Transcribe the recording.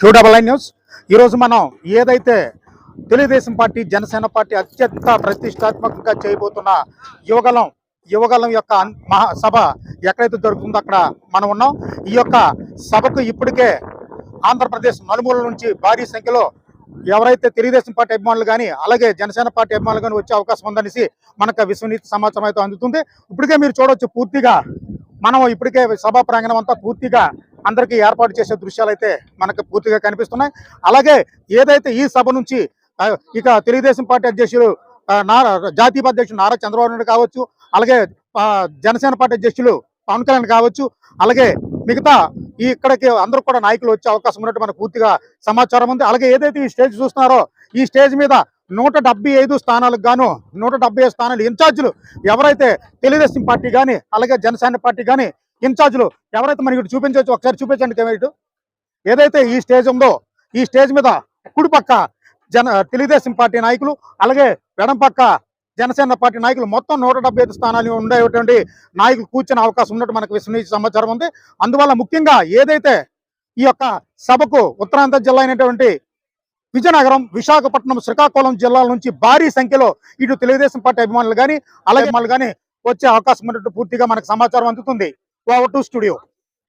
Two double I news. ఈరోజు మనం ఏదైతే తెలుగుదేశం పార్టీ జనసేన పార్టీ అత్యంత ప్రతిష్టాత్మకంగా చేయబోతున్న యువగలం యువగలం యొక్క మహా సభ ఎక్కడైతే దొరుకుతుందో అక్కడ మనం ఉన్నాం. ఈ యొక్క సభకు ఇప్పటికే ఆంధ్రప్రదేశ్ నలుమూల నుంచి భారీ సంఖ్యలో ఎవరైతే తెలుగుదేశం పార్టీ అభిమానులు కానీ అలాగే జనసేన పార్టీ అభిమానులు కానీ వచ్చే అవకాశం ఉందనేసి మనకు విశ్వనీతి సమాచారం అయితే అందుతుంది. ఇప్పటికే మీరు చూడవచ్చు పూర్తిగా మనం ఇప్పటికే సభా ప్రాంగణం అంతా పూర్తిగా అందరికీ ఏర్పాటు చేసే దృశ్యాలు అయితే మనకు పూర్తిగా కనిపిస్తున్నాయి. అలాగే ఏదైతే ఈ సభ నుంచి ఇక తెలుగుదేశం పార్టీ అధ్యక్షులు నారా జాతీయ అధ్యక్షుడు నారా చంద్రబాబు నాయుడు కావచ్చు అలాగే జనసేన పార్టీ అధ్యక్షులు పవన్ కళ్యాణ్ కావచ్చు అలాగే మిగతా ఈ ఇక్కడికి అందరూ కూడా నాయకులు వచ్చే అవకాశం ఉన్నట్టు మనకు పూర్తిగా సమాచారం ఉంది. అలాగే ఏదైతే ఈ స్టేజ్ చూస్తున్నారో ఈ స్టేజ్ మీద నూట డెబ్బై ఐదు స్థానాలకు గాను నూట డెబ్బై ఐదు స్థానాలు ఇన్ఛార్జీలు ఎవరైతే తెలుగుదేశం పార్టీ కానీ అలాగే జనసేన పార్టీ కానీ ఇన్ఛార్జ్లు ఎవరైతే మనకి ఇటు చూపించవచ్చు ఒకసారి చూపించండి కెమెరా ఇటు. ఏదైతే ఈ స్టేజ్ ఉందో ఈ స్టేజ్ మీద కుడి పక్క జన తెలుగుదేశం పార్టీ నాయకులు అలాగే ఎడం పక్క జనసేన పార్టీ నాయకులు మొత్తం నూట డెబ్బై ఐదు స్థానాలు ఉండేటువంటి నాయకులు కూర్చునే అవకాశం ఉన్నట్టు మనకు విశ్వనీయ సమాచారం ఉంది. అందువల్ల ముఖ్యంగా ఏదైతే ఈ యొక్క సభకు ఉత్తరాంధ్ర జిల్లా అయినటువంటి విజయనగరం విశాఖపట్నం శ్రీకాకుళం జిల్లాల నుంచి భారీ సంఖ్యలో ఇటు తెలుగుదేశం పార్టీ అభిమానులు కానీ అలాగే అభిమానులు కానీ వచ్చే అవకాశం ఉన్నట్టు పూర్తిగా మనకు సమాచారం అందుతుంది. കോവട്ടു സ്റ്റുഡിയോ.